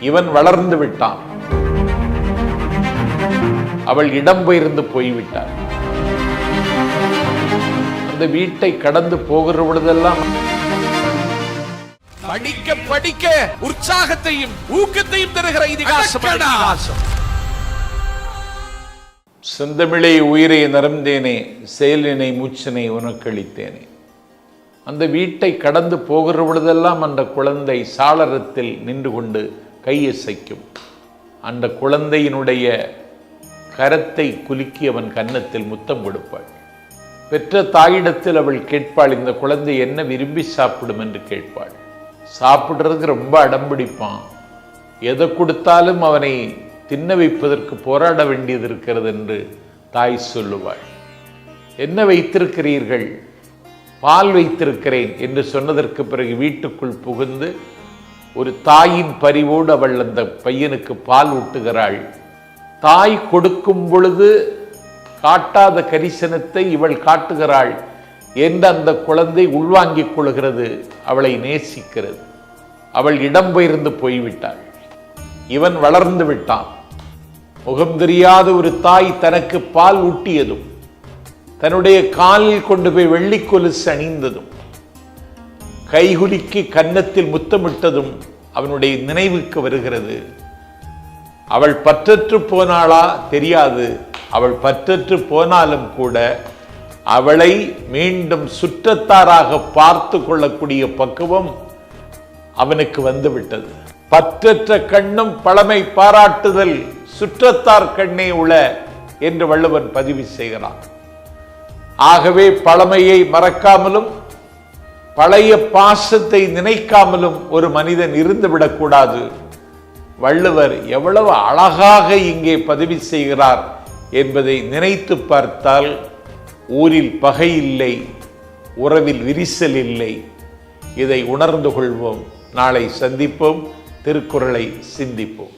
இவன் வளர்ந்து விட்டான். அவள் இடம்பெயர்ந்து போய்விட்டாள். அந்த வீட்டை கடந்து போகிற பொழுதெல்லாம் படிக்க படிக்க உற்சாகத்தையும் ஊக்கத்தையும் தருகிற இதிகாசம் செந்தமிழே உயிரை நரந்தேனே செயலினை மூச்சினை உனக்களித்தேனே அந்த வீட்டை கடந்து போகிற பொழுதெல்லாம் அந்த குழந்தை சாளரத்தில் நின்று கொண்டு கையசைக்கும். அந்த குழந்தையினுடைய கரத்தை குலுக்கி அவன் கன்னத்தில் முத்தம் கொடுப்பாள். பெற்ற தாயிடத்தில் அவள் கேட்பாள் இந்த குழந்தை என்ன விரும்பி சாப்பிடும்? என்று கேட்பாள். சாப்பிடுறதுக்கு ரொம்ப அடம்பிடிப்பான் எதை கொடுத்தாலும் அவனை தின்ன வைப்பதற்கு போராட வேண்டியது இருக்கிறது என்று தாய் சொல்லுவாள். என்ன வைத்திருக்கிறீர்கள்? பால் வைத்திருக்கிறேன் என்று சொன்னதற்கு பிறகு வீட்டுக்குள் புகுந்து ஒரு தாயின் பரிவோடு அவள் அந்த பையனுக்கு பால் ஊட்டுகிறாள். தாய் கொடுக்கும் பொழுது காட்டாத கரிசனத்தை இவள் காட்டுகிறாள் என்று அந்த குழந்தை உள்வாங்கிக் கொள்கிறது அவளை நேசிக்கிறது. அவள் இடம்பெயர்ந்து போய்விட்டாள். இவன் வளர்ந்து விட்டான். முகம் தெரியாத ஒரு தாய் தனக்கு பால் ஊட்டியதும் தன்னுடைய காலில் கொண்டு போய் வெள்ளிக்கொலுசு அணிந்ததும் கைகுலுக்கி கன்னத்தில் முத்தமிட்டதும் அவனுடைய நினைவுக்கு வருகிறது. அவள் பற்றற்று போனாளா? தெரியாது. அவள் பற்றற்று போனாலும் கூட அவளை மீண்டும் சுற்றத்தாராக பார்த்து கொள்ளக்கூடிய பக்குவம் அவனுக்கு வந்துவிட்டது. பற்றற்ற கண்ணும் பழமை பாராட்டுதல் சுற்றத்தார் கண்ணே உள என்று வள்ளுவன் பதிவு செய்கிறான். ஆகவே பழமையை மறக்காமலும் பழைய பாசத்தை நினைக்காமலும் ஒரு மனிதன் இருந்துவிடக்கூடாது. வள்ளுவர் எவ்வளவு அழகாக இங்கே பதிவு செய்கிறார் என்பதை நினைத்து பார்த்தால் ஊரில் பகை இல்லை உறவில் விரிசல் இல்லை. இதை உணர்ந்து கொள்வோம். நாளை சந்திப்போம். திருக்குறளை சிந்திப்போம்.